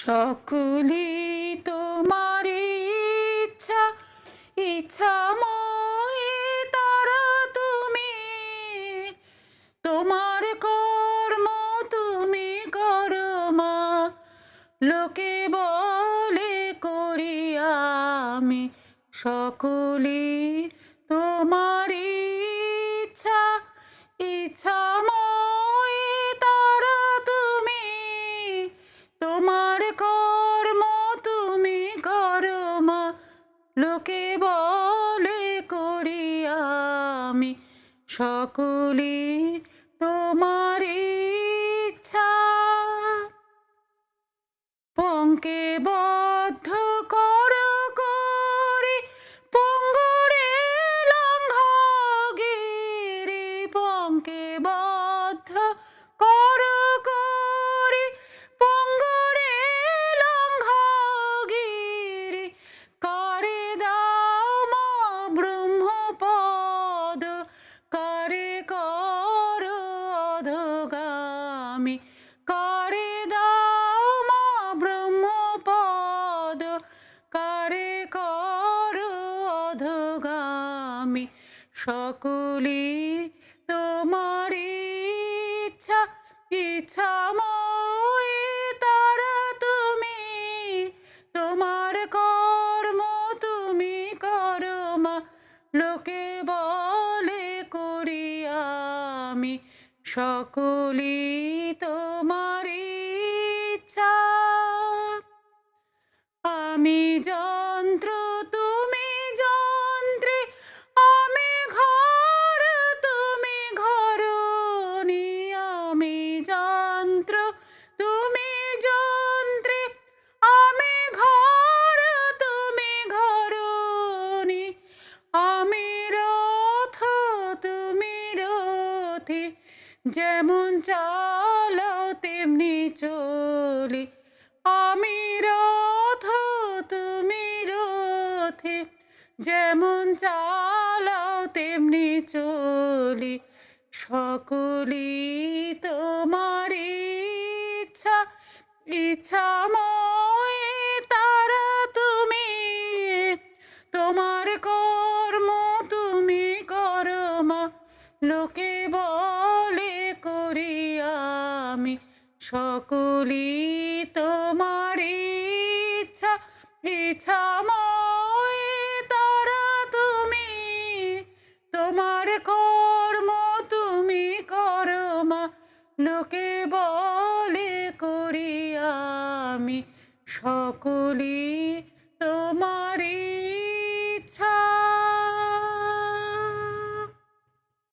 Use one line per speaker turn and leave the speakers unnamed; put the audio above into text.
সকলি তোমার ইচ্ছা ইচ্ছা তারা তুমি। তোমার কর্ম তুমি করো মা, লোকে বলে করি আমি। সকলি তোমার ইচ্ছা ইচ্ছা তারা তুমি। তোমার কর্ম তুমি করো মা লোকে বলে করি আমি সকলি তোমার ইচ্ছা। পঙ্কে বদ্ধ অধগামী করে দাও মা ব্রহ্মপদ, করে কর অধগামী। সকলি তোমার ইচ্ছা ইচ্ছা তারা তুমি। তোমার কর্ম তুমি করো মা, লোকে বলে করি আমি। সকলি তোমার ইচ্ছা। আমি যন্ত্র তুমি যন্ত্রে। আমি ঘর তুমি ঘর আমি যন্ত্র তুমি যেমন চালাও তেমনি চলি। আমি রথ, তুমি রথে। যেমন চালাও তেমনি চলি। সকলি তোমার ইচ্ছা। ইচ্ছা ময়ে তারা তুমি। তোমার কর্ম লোকে বলে করি আমি সকলি তোমার ইচ্ছা ইচ্ছা তারা তুমি, তোমার কর্ম তুমি করো মা। লোকে বলে করি আমি সকলি